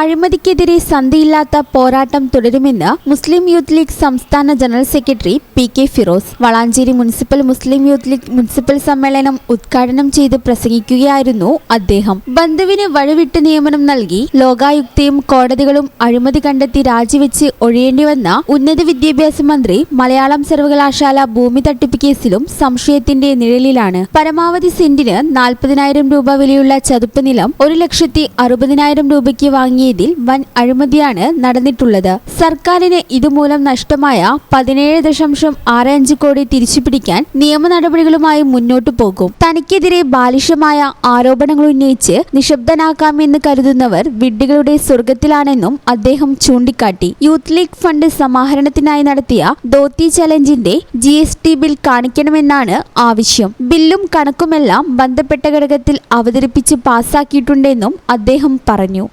അഴിമതിക്കെതിരെ സന്ധിയില്ലാത്ത പോരാട്ടം തുടരുമെന്ന് മുസ്ലിം യൂത്ത് ലീഗ് സംസ്ഥാന general secretary P K Firos Valanchery municipal Muslim Youth League municipal സമ്മേളനം ഉദ്ഘാടനം ചെയ്ത് പ്രസംഗിക്കുകയായിരുന്നു അദ്ദേഹം. ബന്ധുവിന് വഴിവിട്ട് നിയമനം നൽകി ലോകായുക്തയും കോടതികളും അഴിമതി കണ്ടെത്തി രാജിവെച്ച് ഒഴിയേണ്ടി വന്ന ഉന്നത വിദ്യാഭ്യാസ മന്ത്രി മലയാളം സർവകലാശാല ഭൂമി തട്ടിപ്പ് കേസിലും സംശയത്തിന്റെ നിഴലിലാണ്. പരമാവധി സെന്റിന് നാൽപ്പതിനായിരം രൂപ വിലയുള്ള ചതുപ്പ് നിലം ഒരു ലക്ഷത്തി അറുപതിനായിരം രൂപയ്ക്ക് വാങ്ങിയതിൽ വൻ അഴിമതിയാണ് നടന്നിട്ടുള്ളത്. സർക്കാരിന് ഇതുമൂലം നഷ്ടമായ പതിനേഴ് ദശാംശം ആറ് അഞ്ച് കോടി തിരിച്ചുപിടിക്കാൻ നിയമ നടപടികളുമായി മുന്നോട്ടു പോകും. തനിക്കെതിരെ ബാലിഷമായ ആരോപണങ്ങൾ ഉന്നയിച്ച് നിശബ്ദനാക്കാമെന്ന് കരുതുന്നവർ വിഡ്ഢികളുടെ സ്വർഗത്തിലാണെന്നും അദ്ദേഹം ചൂണ്ടിക്കാട്ടി. യൂത്ത് ലീഗ് ഫണ്ട് സമാഹരണത്തിനായി നടത്തിയ ദോത്തി ചലഞ്ചിന്റെ ജി എസ് ടി ബിൽ കാണിക്കണമെന്നാണ് ആവശ്യം. ബില്ലും കണക്കുമെല്ലാം ബന്ധപ്പെട്ട ഘടകത്തിൽ അവതരിപ്പിച്ച് പാസാക്കിയിട്ടുണ്ടെന്നും അദ്ദേഹം പറഞ്ഞു.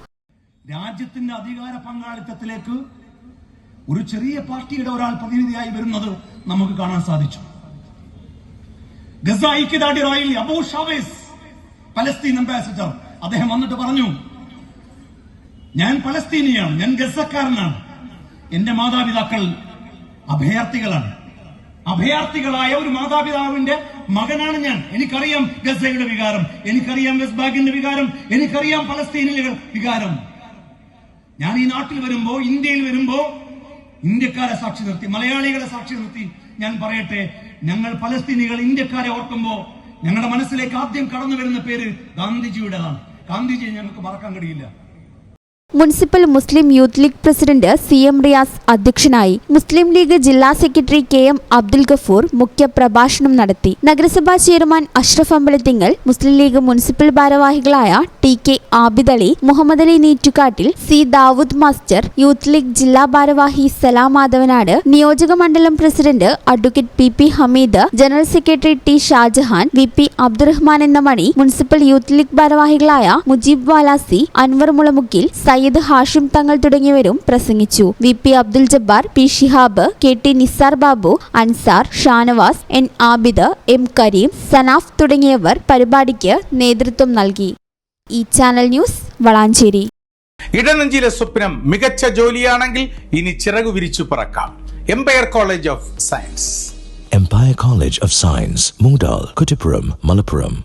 രാജ്യത്തിന്റെ അധികാര പങ്കാളിത്തത്തിലേക്ക് ഒരു ചെറിയ പാർട്ടിയുടെ ഒരാൾ പ്രതിനിധിയായി വരുന്നത് നമുക്ക് കാണാൻ സാധിച്ചു. ഗസ ഐക്യദാർഢ്യ റാലിയിൽ അബൂ ഷാവേസ് പലസ്തീൻ അംബാസിഡർ. അദ്ദേഹം വന്നിട്ട് പറഞ്ഞു ഞാൻ പലസ്തീനിയാണ് ഞാൻ ഗസക്കാരനാണ്. എന്റെ മാതാപിതാക്കൾ അഭയാർത്ഥികളാണ്. അഭയാർത്ഥികളായ ഒരു മാതാപിതാവിന്റെ മകനാണ് ഞാൻ. എനിക്കറിയാം ഗസയുടെ വികാരം എനിക്കറിയാം വെസ്റ്റ് വികാരം എനിക്കറിയാം പലസ്തീനിലെ വികാരം. ഞാൻ ഈ നാട്ടിൽ വരുമ്പോ ഇന്ത്യയിൽ വരുമ്പോ ഇന്ത്യക്കാരെ സാക്ഷി നിർത്തി മലയാളികളെ സാക്ഷി നിർത്തി ഞാൻ പറയട്ടെ ഞങ്ങൾ പലസ്തീനികൾ ഇന്ത്യക്കാരെ ഓർക്കുമ്പോ ഞങ്ങളുടെ മനസ്സിലേക്ക് ആദ്യം കടന്നു വരുന്ന പേര് ഗാന്ധിജിയുടെതാണ്. ഗാന്ധിജിയെ ഞങ്ങൾക്ക് മറക്കാൻ കഴിയില്ല. Municipal Muslim Youth League president C M Riyas അധ്യക്ഷനായി മുസ്ലിം ലീഗ് ജില്ലാ secretary K M Abdul Gafoor മുഖ്യ പ്രഭാഷണം നടത്തി. നഗരസഭാ ചെയർമാൻ അഷ്റഫ് അമ്പലത്തിങ്ങൽ മുസ്ലിം ലീഗ് മുനിസിപ്പൽ ഭാരവാഹികളായ T K Abid Ali Muhammad Ali Neettukattil C Dawood master Youth League ജില്ലാ ഭാരവാഹി സലാം മാധവനാട് നിയോജക മണ്ഡലം president advocate P P Hameed general secretary T Shajahan V P Abdurahman എന്ന മണി മുനിസിപ്പൽ യൂത്ത് ലീഗ് ഭാരവാഹികളായ മുജീബ് വാലാസി അൻവർ മുളമുക്കിൽ സയ്യിദ് ഹാഷിം തങ്ങൾ തുടങ്ങിയവരും പ്രസംഗിച്ചു. V P Abdul Jabbar P Shihab K T Nisar Babu Ansar Shanavas N Abid M Kareem Sanaf തുടങ്ങിയവർ പരിപാടിക്ക് നേതൃത്വം നൽകി. ഈ channel news Valanchery. ഇടനെഞ്ചിലെ സ്വപ്നം മികച്ച ജോലിയാണെങ്കിൽ ഇനി ചിറകു വിരിച്ചു പറക്കാം. Empire College of Science Empire College of Science Moondal, Kuttippuram Malappuram.